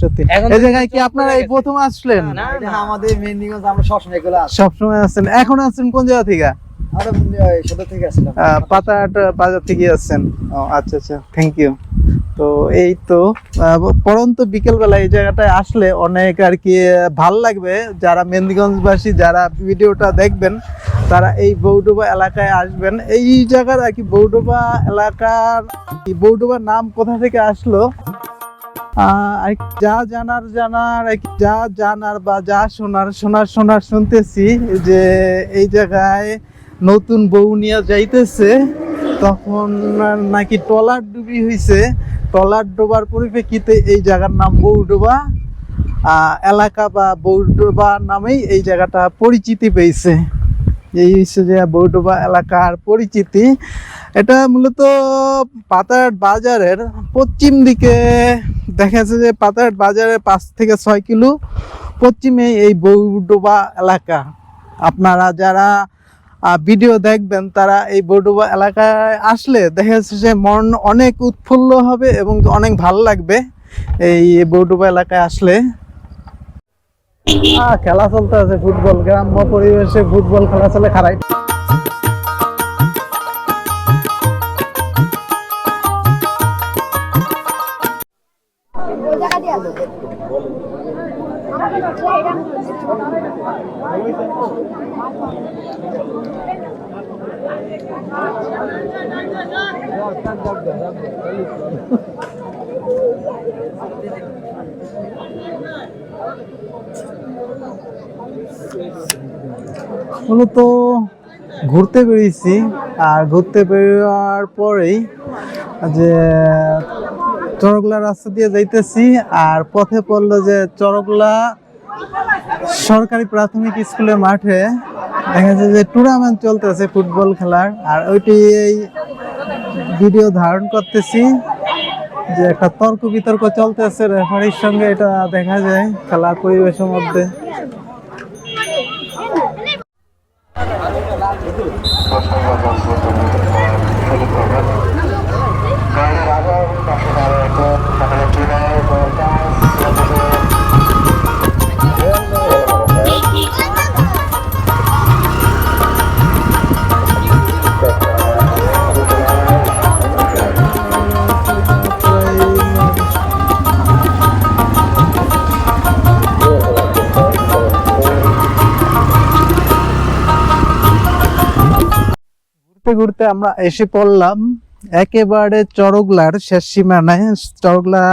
সত্যি। এখন এই তো জায়গায় কি আপনারা এই প্রথম আসলেন? না, আমাদের মেহেন্দিগঞ্জ আমরা সবসময় এগুলো সবসময় আছেন এখন আছেন কোন জায়গা থেকে? আমরা এই সদর থেকে আসছিলাম। আহ, পাতাহাট বাজার থেকে আসছেন। আচ্ছা আচ্ছা। থ্যাংক ইউ তো এই তো পরন্ত বিকেলবেলা এই জায়গাটায় আসলে অনেক আর কি ভালো লাগবে। যারা মেহেন্দিগঞ্জবাসী যারা ভিডিওটা দেখবেন তারা এই বৌডোবা এলাকায় আসবেন। এই জায়গার আর কি বৌডোবা এলাকার এই বৌডোবার নাম কোথা থেকে আসলো? যা জানার জানার যা জানার বা যা শোনার শোনার শোনার শুনতেছি যে এই জায়গায় নতুন বউ নিয়ে যাইতেছে। তখন নাকি টলার ডুবি হইছে। টলার ডোবার পরিপ্রেক্ষিতে এই জায়গার নাম বৌডোবা এলাকা বা বৌডোবা নামেই এই জায়গাটা পরিচিতি পেয়েছে। এই হচ্ছে যে বৌডোবা এলাকার পরিচিতি। এটা মূলত পাতার বাজারের পশ্চিম দিকে দেখা যাচ্ছে যে পাতারহাট বাজারে পাঁচ থেকে ছয় কিলো পশ্চিমে এই বৌডোবা এলাকা। আপনারা যারা ভিডিও দেখবেন, তারা এই বৌডোবা এলাকায় আসলে দেখা যাচ্ছে যে মন অনেক উৎফুল্ল হবে এবং অনেক ভালো লাগবে এই বৌডোবা এলাকায় আসলে। খেলা চলতে আছে, ফুটবল, গ্রাম্য পরিবেশে ফুটবল খেলা চলে খারাই। মূলত ঘুরতে বেরিয়েছি। আর ঘুরতে বেরোয়ার পরেই যে চরকলা রাস্তা দিয়ে যাইতেছি, আর পথে পড়ল যে চরকলা সরকারি প্রাথমিক স্কুলের মাঠে। দেখা যাচ্ছে যে টুর্নামেন্ট চলতেছে ফুটবল খেলার, আর ওইটি এই ভিডিও ধারণ করতেছি যে একটা তর্ক বিতর্ক চলতেছে রেফারির সঙ্গে, এটা দেখা যায় খেলার পরিবেশের মধ্যে। ঘুরতে ঘুরতে আমরা এসে পড়লাম একেবারে চরগলার শেষ সীমানায় চরগলা